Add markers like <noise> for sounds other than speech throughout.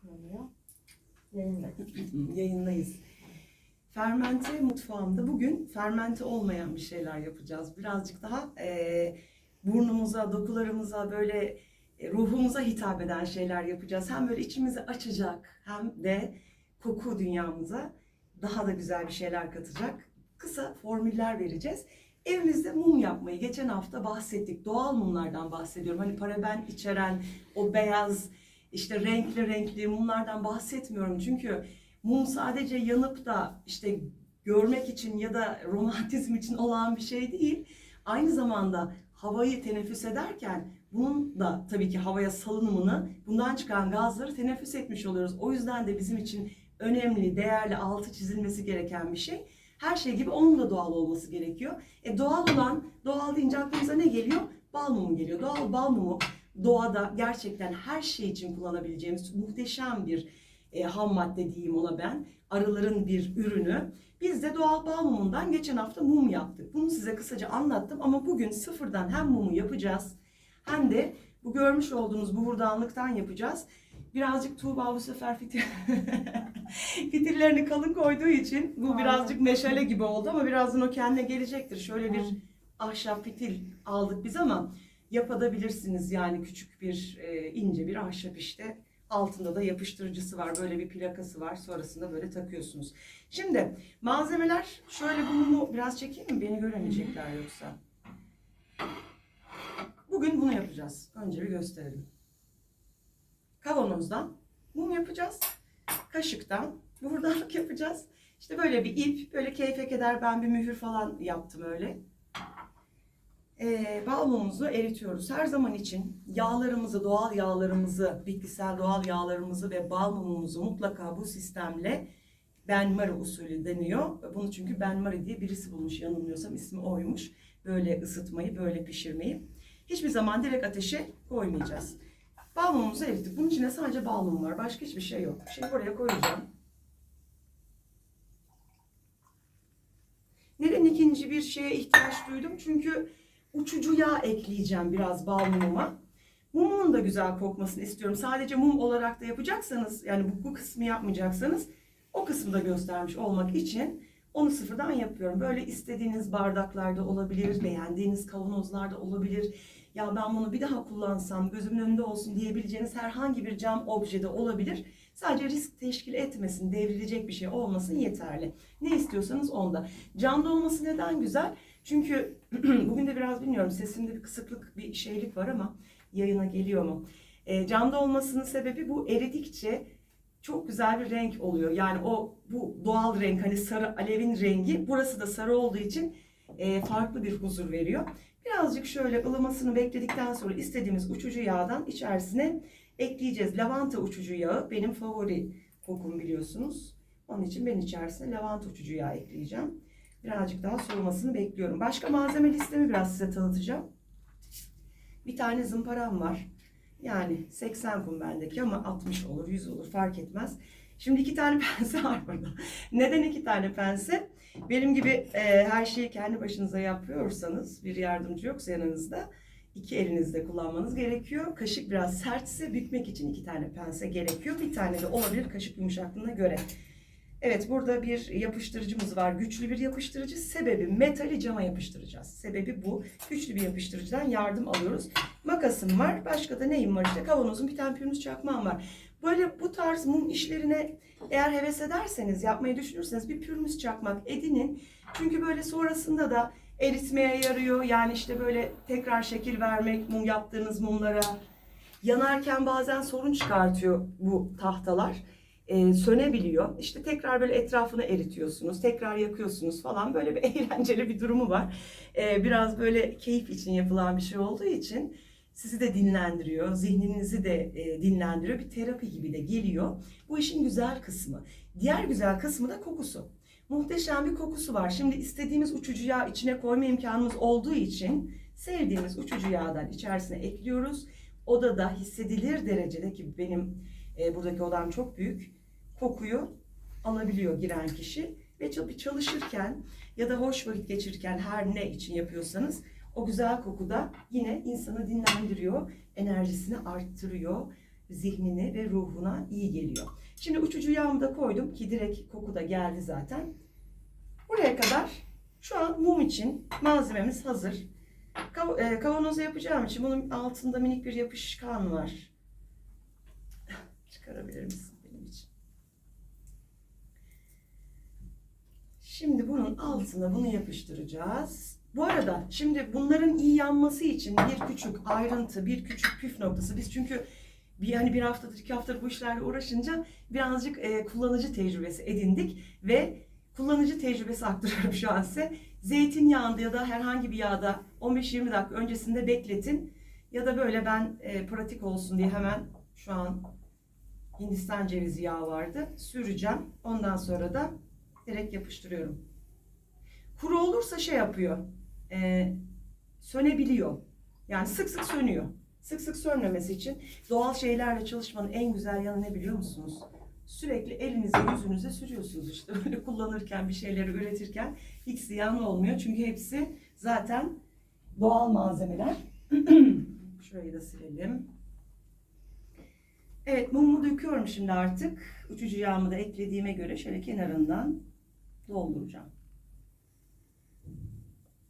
Kuruluyor. <laughs> Yayındayız. Fermente mutfağımda bugün fermente olmayan bir şeyler yapacağız. Birazcık daha e, burnumuza, dokularımıza böyle e, ruhumuza hitap eden şeyler yapacağız. Hem böyle içimizi açacak hem de koku dünyamıza daha da güzel bir şeyler katacak. Kısa formüller vereceğiz. Evimizde mum yapmayı geçen hafta bahsettik. Doğal mumlardan bahsediyorum. Hani paraben içeren o beyaz işte renkli renkli mumlardan bahsetmiyorum. Çünkü mum sadece yanıp da işte görmek için ya da romantizm için olan bir şey değil. Aynı zamanda havayı teneffüs ederken bunun da tabii ki havaya salınımını, bundan çıkan gazları teneffüs etmiş oluyoruz. O yüzden de bizim için önemli, değerli, altı çizilmesi gereken bir şey. Her şey gibi onun da doğal olması gerekiyor. E doğal olan, doğal deyince aklımıza ne geliyor? Bal mumu geliyor. Doğal bal mumu doğada gerçekten her şey için kullanabileceğimiz muhteşem bir e, ham madde diyeyim ona ben. Arıların bir ürünü. Biz de doğal bal mumundan geçen hafta mum yaptık. Bunu size kısaca anlattım ama bugün sıfırdan hem mumu yapacağız hem de bu görmüş olduğunuz bu hurdanlıktan yapacağız. Birazcık Tuğba bu sefer fitil <laughs> fitillerini kalın koyduğu için bu Aynen. birazcık meşale gibi oldu ama birazdan o kendine gelecektir. Şöyle bir ahşap fitil aldık biz ama yapabilirsiniz yani küçük bir e, ince bir ahşap işte. Altında da yapıştırıcısı var. Böyle bir plakası var. Sonrasında böyle takıyorsunuz. Şimdi malzemeler şöyle bu mumu biraz çekeyim mi? Beni göremeyecekler yoksa. Bugün bunu yapacağız. Önce bir gösterelim. Kavanozdan mum yapacağız. Kaşıktan buradanlık yapacağız. İşte böyle bir ip, böyle keyfe keder ben bir mühür falan yaptım öyle. Ee, bal mumumuzu eritiyoruz. Her zaman için yağlarımızı, doğal yağlarımızı, bitkisel doğal yağlarımızı ve bal mumumuzu mutlaka bu sistemle benmari usulü deniyor. Bunu çünkü benmari diye birisi bulmuş yanılmıyorsam ismi oymuş. Böyle ısıtmayı, böyle pişirmeyi. Hiçbir zaman direkt ateşe koymayacağız. Bal mumumuzu erittik. Bunun içinde sadece bal mumu var. Başka hiçbir şey yok. Şimdi buraya koyacağım. Neden ikinci bir şeye ihtiyaç duydum? Çünkü uçucu yağ ekleyeceğim biraz bal mumuma. Mumun da güzel kokmasını istiyorum. Sadece mum olarak da yapacaksanız, yani bu, bu kısmı yapmayacaksanız o kısmı da göstermiş olmak için onu sıfırdan yapıyorum. Böyle istediğiniz bardaklarda olabilir, beğendiğiniz kavanozlarda olabilir. Ya ben bunu bir daha kullansam gözümün önünde olsun diyebileceğiniz herhangi bir cam objede olabilir. Sadece risk teşkil etmesin, devrilecek bir şey olmasın yeterli. Ne istiyorsanız onda. Camda olması neden güzel? Çünkü <clears throat> bugün de biraz bilmiyorum sesimde bir kısıklık, bir şeylik var ama yayına geliyor mu? E, camda olmasının sebebi bu eridikçe çok güzel bir renk oluyor. Yani o bu doğal renk hani sarı alevin rengi burası da sarı olduğu için e, farklı bir huzur veriyor. Birazcık şöyle ılımasını bekledikten sonra istediğimiz uçucu yağdan içerisine ekleyeceğiz. Lavanta uçucu yağı benim favori kokum biliyorsunuz. Onun için ben içerisine lavanta uçucu yağı ekleyeceğim. Birazcık daha soğumasını bekliyorum. Başka malzeme listemi biraz size tanıtacağım. Bir tane zımparam var. Yani 80 kum bendeki ama 60 olur, 100 olur fark etmez. Şimdi iki tane <laughs> pense var burada. Neden iki tane pense? Benim gibi e, her şeyi kendi başınıza yapıyorsanız, bir yardımcı yoksa yanınızda iki elinizde kullanmanız gerekiyor. Kaşık biraz sertse bükmek için iki tane pense gerekiyor. Bir tane de olabilir kaşık yumuşaklığına göre. Evet burada bir yapıştırıcımız var. Güçlü bir yapıştırıcı. Sebebi metali cama yapıştıracağız. Sebebi bu. Güçlü bir yapıştırıcıdan yardım alıyoruz. Makasım var. Başka da neyim var işte. Kavanozum bir tane pürmüz çakmağım var. Böyle bu tarz mum işlerine eğer heves ederseniz, yapmayı düşünürseniz bir pürmüz çakmak edinin. Çünkü böyle sonrasında da eritmeye yarıyor. Yani işte böyle tekrar şekil vermek mum yaptığınız mumlara. Yanarken bazen sorun çıkartıyor bu tahtalar. Ee, sönebiliyor. İşte tekrar böyle etrafını eritiyorsunuz, tekrar yakıyorsunuz falan. Böyle bir <laughs> eğlenceli bir durumu var. Ee, biraz böyle keyif için yapılan bir şey olduğu için sizi de dinlendiriyor, zihninizi de e, dinlendiriyor. Bir terapi gibi de geliyor. Bu işin güzel kısmı. Diğer güzel kısmı da kokusu. Muhteşem bir kokusu var. Şimdi istediğimiz uçucu yağ içine koyma imkanımız olduğu için sevdiğimiz uçucu yağdan içerisine ekliyoruz. Odada hissedilir derecede ki benim e, buradaki odam çok büyük. Kokuyu alabiliyor giren kişi ve çal- çalışırken ya da hoş vakit geçirirken her ne için yapıyorsanız o güzel koku da yine insanı dinlendiriyor, enerjisini arttırıyor. zihnine ve ruhuna iyi geliyor. Şimdi uçucu yağımı da koydum ki direkt koku da geldi zaten. Buraya kadar şu an mum için malzememiz hazır. Kav- e, kavanoza yapacağım için bunun altında minik bir yapışkan var. Çıkarabilir misin benim için? Şimdi bunun altına bunu yapıştıracağız. Bu arada şimdi bunların iyi yanması için bir küçük ayrıntı, bir küçük püf noktası. Biz çünkü bir hani bir haftadır, iki haftadır bu işlerle uğraşınca birazcık e, kullanıcı tecrübesi edindik ve kullanıcı tecrübesi aktarıyorum şu an size. Zeytinyağında ya da herhangi bir yağda 15-20 dakika öncesinde bekletin. Ya da böyle ben e, pratik olsun diye hemen şu an Hindistan cevizi yağı vardı. Süreceğim. Ondan sonra da direkt yapıştırıyorum. Kuru olursa şey yapıyor. e, sönebiliyor. Yani sık sık sönüyor. Sık sık sönmemesi için doğal şeylerle çalışmanın en güzel yanı ne biliyor musunuz? Sürekli elinize yüzünüze sürüyorsunuz işte <laughs> öyle kullanırken bir şeyleri üretirken hiç ziyan olmuyor. Çünkü hepsi zaten doğal malzemeler. <clears throat> Şurayı da silelim. Evet mumu döküyorum şimdi artık. Uçucu yağımı da eklediğime göre şöyle kenarından dolduracağım.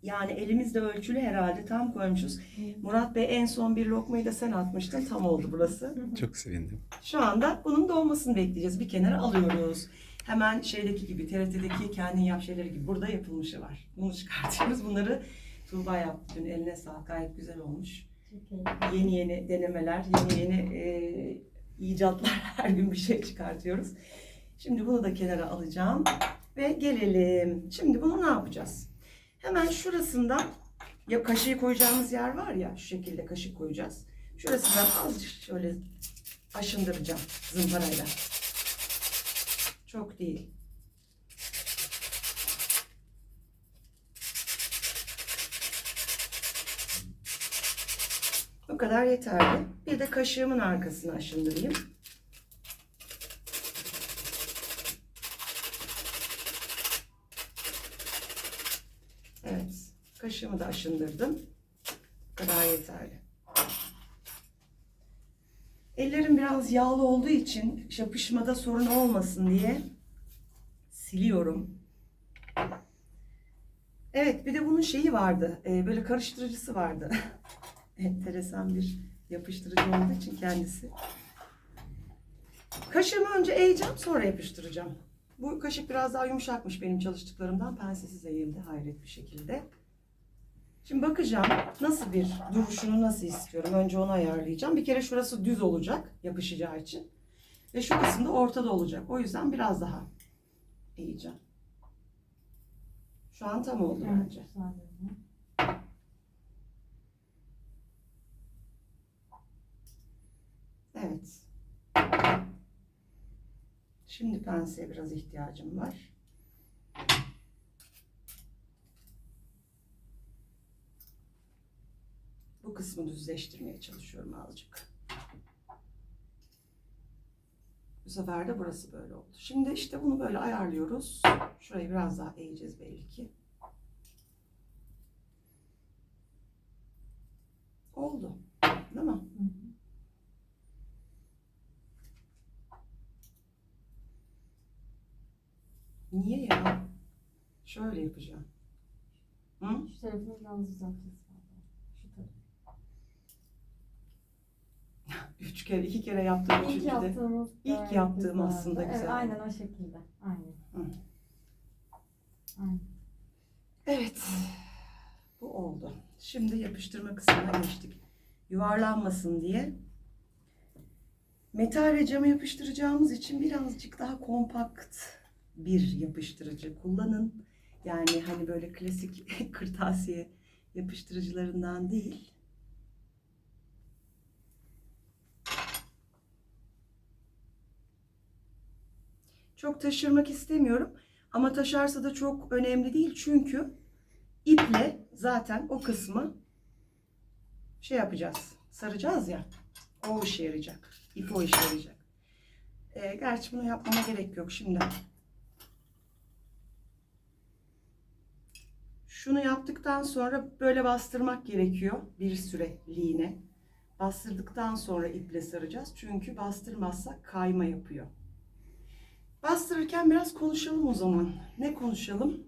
Yani elimizde ölçülü herhalde tam koymuşuz. Murat Bey en son bir lokmayı da sen atmıştın. Tam oldu burası. Çok sevindim. Şu anda bunun dolmasını bekleyeceğiz. Bir kenara alıyoruz. Hemen şeydeki gibi TRT'deki kendin yap şeyleri gibi burada yapılmışı var. Bunu çıkartıyoruz. Bunları Tuğba yaptı dün. Eline sağlık. Gayet güzel olmuş. Yeni yeni denemeler, yeni yeni e, icatlar <laughs> her gün bir şey çıkartıyoruz. Şimdi bunu da kenara alacağım ve gelelim. Şimdi bunu ne yapacağız? Hemen şurasından ya kaşığı koyacağımız yer var ya şu şekilde kaşık koyacağız. Şurasından azıcık şöyle aşındıracağım zımparayla. Çok değil. Bu kadar yeterli. Bir de kaşığımın arkasını aşındırayım. Evet. Kaşığımı da aşındırdım. Bu kadar yeterli. Ellerim biraz yağlı olduğu için yapışmada sorun olmasın diye siliyorum. Evet bir de bunun şeyi vardı. e, böyle karıştırıcısı vardı. <laughs> Enteresan bir yapıştırıcı olduğu için kendisi. Kaşığımı önce eğeceğim sonra yapıştıracağım. Bu kaşık biraz daha yumuşakmış benim çalıştıklarımdan. Pensesiz eğildi hayret bir şekilde. Şimdi bakacağım nasıl bir duruşunu nasıl istiyorum. Önce onu ayarlayacağım. Bir kere şurası düz olacak yapışacağı için. Ve şu kısım da ortada olacak. O yüzden biraz daha eğeceğim. Şu an tam oldu Evet, bence. görünüyor. Evet. Şimdi penseye biraz ihtiyacım var. Bu kısmı düzleştirmeye çalışıyorum azıcık. Bu sefer de burası böyle oldu. Şimdi işte bunu böyle ayarlıyoruz. Şurayı biraz daha eğeceğiz belli ki. Oldu. Değil mi? Hı hı. Niye ya? Şöyle yapacağım. Hı? Şu tarafını biraz düzelteceğiz. Şu tarafı. Üç kere, iki kere yaptım. İlk üçüncü de. yaptığımız İlk yaptığım güzeldi. aslında Evet, güzeldi. aynen o şekilde. Aynen. Hı. Aynen. Evet. Bu oldu. Şimdi yapıştırma kısmına geçtik. Yuvarlanmasın diye. Metal ve cama yapıştıracağımız için birazcık daha kompakt bir yapıştırıcı kullanın. Yani hani böyle klasik <laughs> kırtasiye yapıştırıcılarından değil. Çok taşırmak istemiyorum. Ama taşarsa da çok önemli değil. Çünkü iple zaten o kısmı şey yapacağız. Saracağız ya. O işe yarayacak. İp o işe yarayacak. Ee, gerçi bunu yapmama gerek yok şimdi. Şunu yaptıktan sonra böyle bastırmak gerekiyor bir süreliğine. Bastırdıktan sonra iple saracağız. Çünkü bastırmazsak kayma yapıyor. Bastırırken biraz konuşalım o zaman. Ne konuşalım?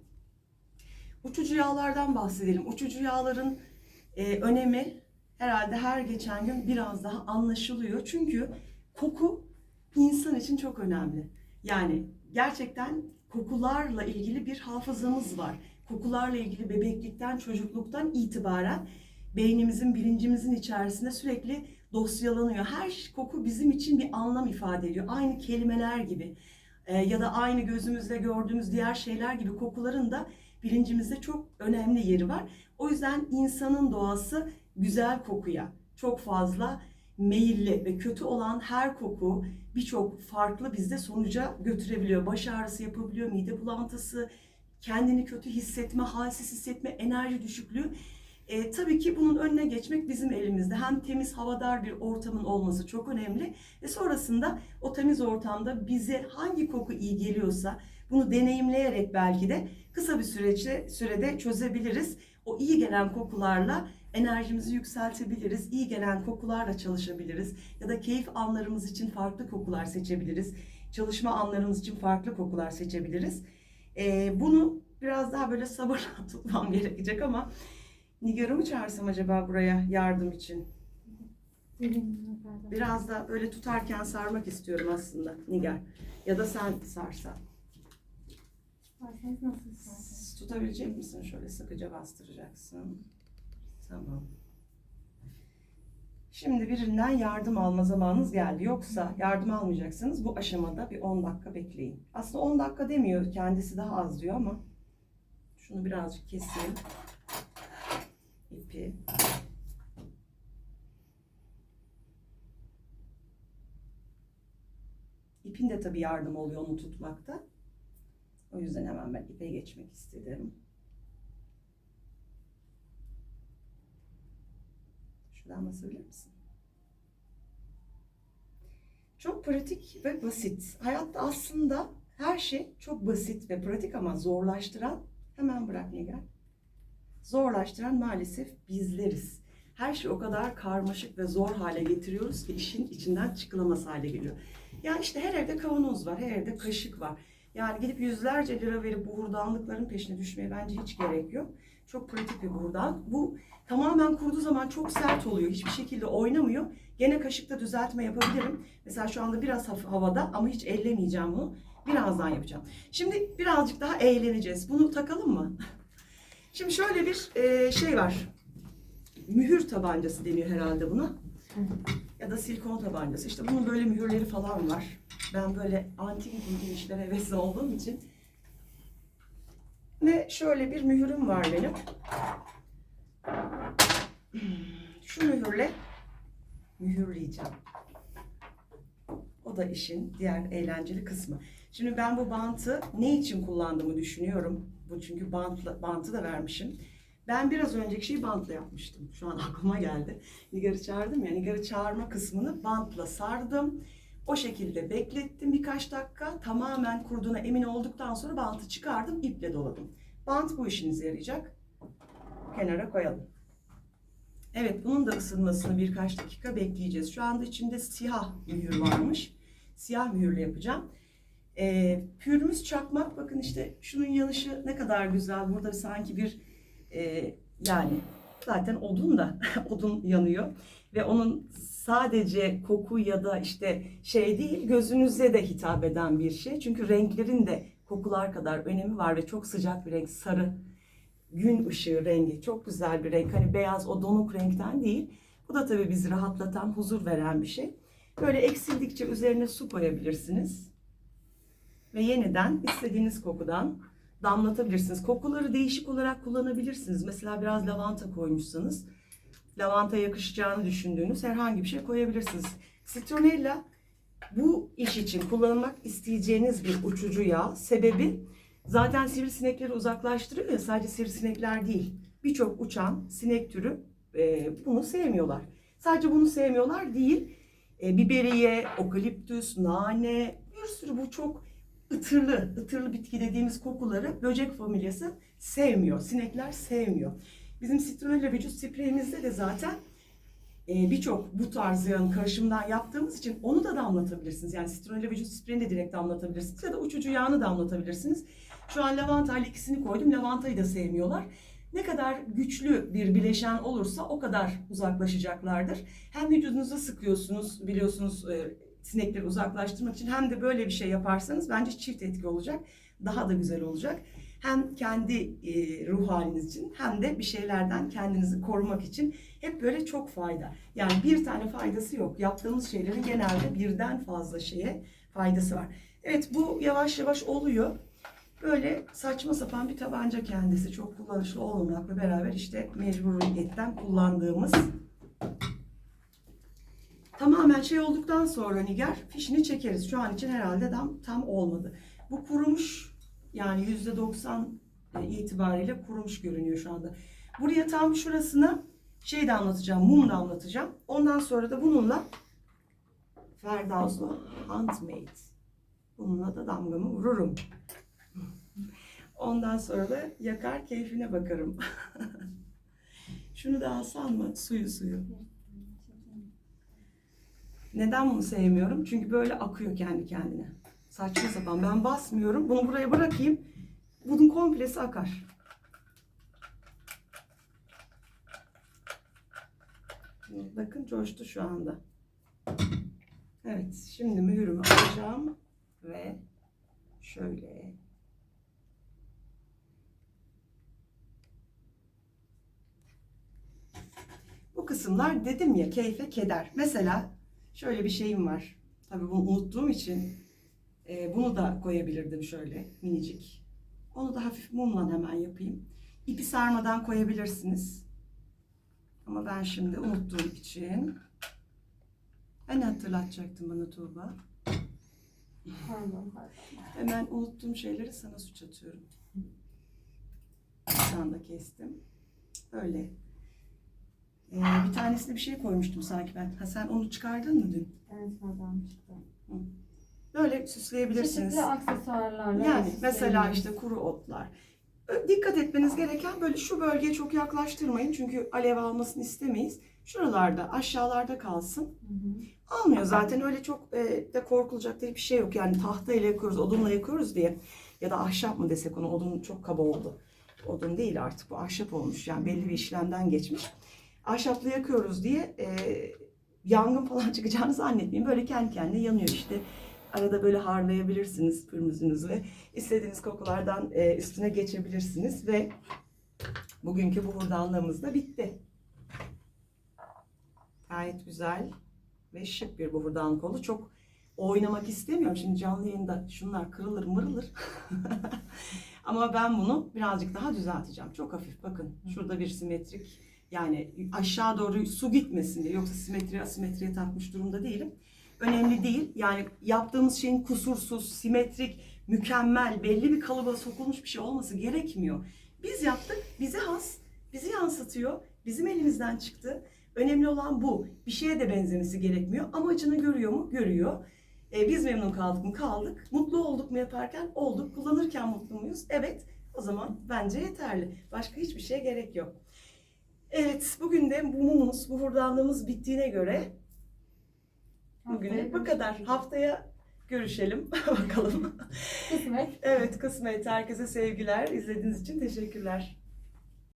Uçucu yağlardan bahsedelim. Uçucu yağların e, önemi herhalde her geçen gün biraz daha anlaşılıyor. Çünkü koku insan için çok önemli. Yani gerçekten kokularla ilgili bir hafızamız var. Kokularla ilgili bebeklikten, çocukluktan itibaren beynimizin, bilincimizin içerisinde sürekli dosyalanıyor. Her koku bizim için bir anlam ifade ediyor. Aynı kelimeler gibi e, ya da aynı gözümüzle gördüğümüz diğer şeyler gibi kokuların da bilincimizde çok önemli yeri var. O yüzden insanın doğası güzel kokuya çok fazla meyilli ve kötü olan her koku birçok farklı bizde sonuca götürebiliyor. Baş ağrısı yapabiliyor, mide bulantısı, kendini kötü hissetme, halsiz hissetme, enerji düşüklüğü. E, tabii ki bunun önüne geçmek bizim elimizde. Hem temiz havadar bir ortamın olması çok önemli ve sonrasında o temiz ortamda bize hangi koku iyi geliyorsa bunu deneyimleyerek belki de kısa bir süreçte sürede çözebiliriz. O iyi gelen kokularla enerjimizi yükseltebiliriz. İyi gelen kokularla çalışabiliriz. Ya da keyif anlarımız için farklı kokular seçebiliriz. Çalışma anlarımız için farklı kokular seçebiliriz. Ee, bunu biraz daha böyle sabırla <laughs> tutmam gerekecek ama Nigar'ı mı çağırsam acaba buraya yardım için? Biraz da böyle tutarken sarmak istiyorum aslında Nigar. Ya da sen sarsan. Tutabilecek misin? Şöyle sıkıca bastıracaksın. Tamam. Şimdi birinden yardım alma zamanınız geldi. Yoksa yardım almayacaksınız. Bu aşamada bir 10 dakika bekleyin. Aslında 10 dakika demiyor. Kendisi daha az diyor ama şunu birazcık keseyim. İpi. İpin de tabii yardım oluyor onu tutmakta. O yüzden hemen ben ipe geçmek istedim. Şuradan basabilir misin? Çok pratik ve basit. Hayatta aslında her şey çok basit ve pratik ama zorlaştıran hemen bırak Nigar. Zorlaştıran maalesef bizleriz. Her şey o kadar karmaşık ve zor hale getiriyoruz ki işin içinden çıkılamaz hale geliyor. Yani işte her evde kavanoz var, her evde kaşık var. Yani gidip yüzlerce lira verip bu hurdanlıkların peşine düşmeye bence hiç gerek yok. Çok pratik bir hurdan. Bu tamamen kuruduğu zaman çok sert oluyor. Hiçbir şekilde oynamıyor. Gene kaşıkta düzeltme yapabilirim. Mesela şu anda biraz havada ama hiç ellemeyeceğim bunu. Birazdan yapacağım. Şimdi birazcık daha eğleneceğiz. Bunu takalım mı? <laughs> Şimdi şöyle bir e, şey var. Mühür tabancası deniyor herhalde buna. Ya da silikon tabancası. İşte bunun böyle mühürleri falan var. Ben böyle antik ilginç işlere hevesli olduğum için. Ve şöyle bir mühürüm var benim. Şu mühürle mühürleyeceğim. O da işin diğer eğlenceli kısmı. Şimdi ben bu bantı ne için kullandığımı düşünüyorum. Bu çünkü bantla, bantı da vermişim. Ben biraz önceki şeyi bantla yapmıştım. Şu an <laughs> aklıma geldi. Nigar'ı çağırdım ya. Nigar'ı çağırma kısmını bantla sardım. O şekilde beklettim birkaç dakika. Tamamen kurduğuna emin olduktan sonra bantı çıkardım, iple doladım. Bant bu işinize yarayacak. Kenara koyalım. Evet, bunun da ısınmasını birkaç dakika bekleyeceğiz. Şu anda içinde siyah mühür varmış. Siyah mühürle yapacağım. Ee, pürümüz çakmak. Bakın işte şunun yanışı ne kadar güzel. Burada sanki bir e, yani zaten odun da <laughs> odun yanıyor ve onun sadece koku ya da işte şey değil gözünüze de hitap eden bir şey. Çünkü renklerin de kokular kadar önemi var ve çok sıcak bir renk sarı gün ışığı rengi çok güzel bir renk. Hani beyaz o donuk renkten değil. Bu da tabii bizi rahatlatan, huzur veren bir şey. Böyle eksildikçe üzerine su koyabilirsiniz. Ve yeniden istediğiniz kokudan damlatabilirsiniz. Kokuları değişik olarak kullanabilirsiniz. Mesela biraz lavanta koymuşsanız lavanta yakışacağını düşündüğünüz herhangi bir şey koyabilirsiniz. Citronella bu iş için kullanmak isteyeceğiniz bir uçucu yağ. Sebebi zaten sivrisinekleri uzaklaştırıyor ya sadece sivrisinekler değil. Birçok uçan sinek türü e, bunu sevmiyorlar. Sadece bunu sevmiyorlar değil. E, biberiye, okaliptüs, nane bir sürü bu çok ıtırlı, ıtırlı bitki dediğimiz kokuları böcek familyası sevmiyor. Sinekler sevmiyor. Bizim sitronella vücut spreyimizde de zaten e, birçok bu tarz yağın karışımdan yaptığımız için onu da damlatabilirsiniz. Yani sitronella vücut spreyini de direkt damlatabilirsiniz ya da uçucu yağını damlatabilirsiniz. Şu an lavanta ile ikisini koydum. Lavantayı da sevmiyorlar. Ne kadar güçlü bir bileşen olursa o kadar uzaklaşacaklardır. Hem vücudunuza sıkıyorsunuz biliyorsunuz e, sinekleri uzaklaştırmak için hem de böyle bir şey yaparsanız bence çift etki olacak. Daha da güzel olacak. Hem kendi e, ruh haliniz için hem de bir şeylerden kendinizi korumak için hep böyle çok fayda. Yani bir tane faydası yok. Yaptığımız şeylerin genelde birden fazla şeye faydası var. Evet bu yavaş yavaş oluyor. Böyle saçma sapan bir tabanca kendisi çok kullanışlı olmamakla beraber işte mecburiyetten kullandığımız tamamen şey olduktan sonra Niger fişini çekeriz. Şu an için herhalde tam, tam olmadı. Bu kurumuş yani yüzde doksan itibariyle kurumuş görünüyor şu anda. Buraya tam şurasına şey de anlatacağım, mum da anlatacağım. Ondan sonra da bununla Ferdazlı Handmade. Bununla da damgamı vururum. <laughs> Ondan sonra da yakar keyfine bakarım. <laughs> Şunu da alsam mı? Suyu suyu. Neden bunu sevmiyorum? Çünkü böyle akıyor kendi kendine. Saçma sapan. Ben basmıyorum. Bunu buraya bırakayım. Bunun komplesi akar. Bakın coştu şu anda. Evet. Şimdi mühürümü alacağım. Ve şöyle Bu kısımlar dedim ya keyfe keder. Mesela şöyle bir şeyim var. Tabii bunu unuttuğum için e, bunu da koyabilirdim şöyle minicik. Onu da hafif mumla hemen yapayım. İpi sarmadan koyabilirsiniz. Ama ben şimdi unuttuğum için ben hatırlatacaktım bana Tuğba. Pardon pardon. Hemen unuttuğum şeyleri sana suç atıyorum. Bir anda kestim. Böyle. Ee, bir tanesine bir şey koymuştum sanki ben. Ha sen onu çıkardın mı dün? Evet oradan çıktı. Böyle süsleyebilirsiniz. Çeşitli aksesuarlarla. Yani mesela işte kuru otlar. Dikkat etmeniz gereken böyle şu bölgeye çok yaklaştırmayın. Çünkü alev almasını istemeyiz. Şuralarda aşağılarda kalsın. Hı hı. Almıyor zaten öyle çok e, de korkulacak da bir şey yok. Yani tahtayla yakıyoruz, odunla yakıyoruz diye. Ya da ahşap mı desek onu, odun çok kaba oldu. Odun değil artık bu ahşap olmuş yani belli bir işlemden geçmiş. Ahşapla yakıyoruz diye e, yangın falan <laughs> çıkacağını zannetmeyin. Böyle kendi kendine yanıyor işte. Arada böyle harlayabilirsiniz pürmüzünüzü ve istediğiniz kokulardan e, üstüne geçebilirsiniz ve bugünkü bu hurdanlığımız da bitti. Gayet güzel ve şık bir buhurdanlık oldu. Çok oynamak istemiyorum. Şimdi canlı yayında şunlar kırılır mırılır. <laughs> Ama ben bunu birazcık daha düzelteceğim. Çok hafif bakın. Şurada bir simetrik yani aşağı doğru su gitmesin diye. Yoksa simetri asimetriye takmış durumda değilim. Önemli değil. Yani yaptığımız şeyin kusursuz, simetrik, mükemmel, belli bir kalıba sokulmuş bir şey olması gerekmiyor. Biz yaptık, bize has, bizi yansıtıyor, bizim elimizden çıktı. Önemli olan bu. Bir şeye de benzemesi gerekmiyor. Amacını görüyor mu? Görüyor. E, biz memnun kaldık mı? Kaldık. Mutlu olduk mu yaparken? Olduk. Kullanırken mutlu muyuz? Evet. O zaman bence yeterli. Başka hiçbir şeye gerek yok. Evet, bugün de bu mumumuz, bu hurdanlığımız bittiğine göre bugüne bu kadar. Haftaya görüşelim <laughs> bakalım. Kısmet. Evet, kısmet. Herkese sevgiler. İzlediğiniz için teşekkürler.